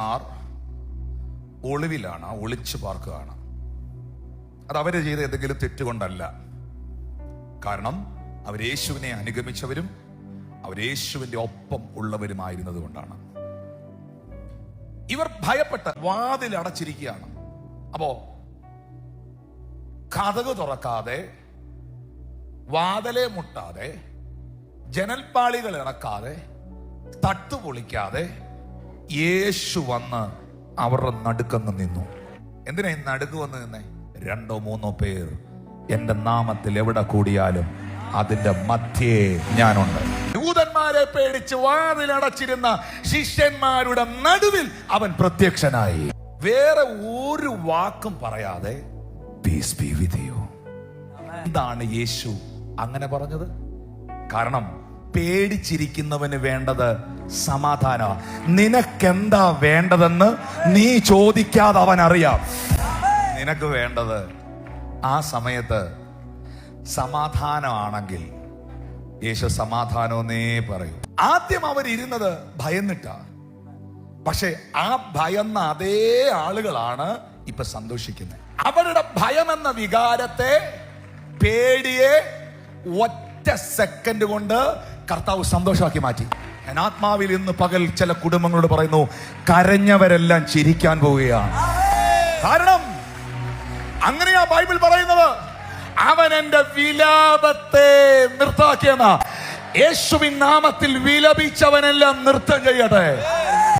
ശിഷ്യന്മാർ ഒളിവിലാണ് ഒളിച്ചു പാർക്കുകയാണ്. അത് അവർ ചെയ്ത എന്തെങ്കിലും തെറ്റുകൊണ്ടല്ല കാരണം അവരേശുവിനെ അനുഗമിച്ചവരും അവരേശുവിന്റെ ഒപ്പം ഉള്ളവരുമായിരുന്നത് കൊണ്ടാണ് ഇവർ ഭയപ്പെട്ട വാതിൽ അടച്ചിരിക്കുകയാണ്. അപ്പോ കഥക് തുറക്കാതെ വാതലെ മുട്ടാതെ ജനൽപ്പാളികൾ ഇറക്കാതെ തട്ട് പൊളിക്കാതെ യേശു വന്ന് അവരുടെ നടുക്കന്ന് നിന്നു. എന്തിനാ ഈ നടുക്ക് വന്ന് നിന്നേ? രണ്ടോ മൂന്നോ പേർ. എന്റെ നാമത്തിൽ എവിടെ കൂടിയാലും അതിന്റെ മധ്യേ ഞാനുണ്ട്. ദൂതന്മാരെ പേടിച്ച് വാതിലടച്ചിരുന്ന ശിഷ്യന്മാരുടെ നടുവിൽ അവൻ പ്രത്യക്ഷനായി. വേറെ ഒരു വാക്കും പറയാതെ പീസ് വിത്ത് എന്താണ് യേശു അങ്ങനെ പറഞ്ഞത്? കാരണം പേടിച്ചിരിക്കുന്നവന് വേണ്ടത് സമാധാന. നിനക്കെന്താ വേണ്ടതെന്ന് നീ ചോദിക്കാതെ അവൻ അറിയാം. നിനക്ക് വേണ്ടത് ആ സമയത്ത് സമാധാനമാണെങ്കിൽ യേശു സമാധാനമെന്നേ പറയൂ. ആദ്യം അവരിരുന്നത് ഭയന്നിട്ടാ. പക്ഷെ ആ ഭയന്ന അതേ ആളുകളാണ് ഇപ്പൊ സന്തോഷിക്കുന്നത് അവരുടെ ഭയമെന്ന വികാരത്തെ പേടിയെ ഒറ്റ സെക്കൻഡ് കൊണ്ട് കർത്താവ് സന്തോഷമാക്കി മാറ്റി. ഞാൻ ആത്മാവിൽ ഇന്ന് പകൽ ചില കുടുംബങ്ങളോട് പറയുന്നു കരഞ്ഞവരെല്ലാം ചിരിക്കാൻ പോവുകയാണ്. കാരണം അങ്ങനെയാ ബൈബിൾ പറയുന്നത്. അവൻ എന്റെ വിലാപത്തെ നിർത്താക്കിയെന്ന. യേശുവിൻ നാമത്തിൽ വിലപിച്ചവനെല്ലാം നൃത്തം ചെയ്യട്ടെ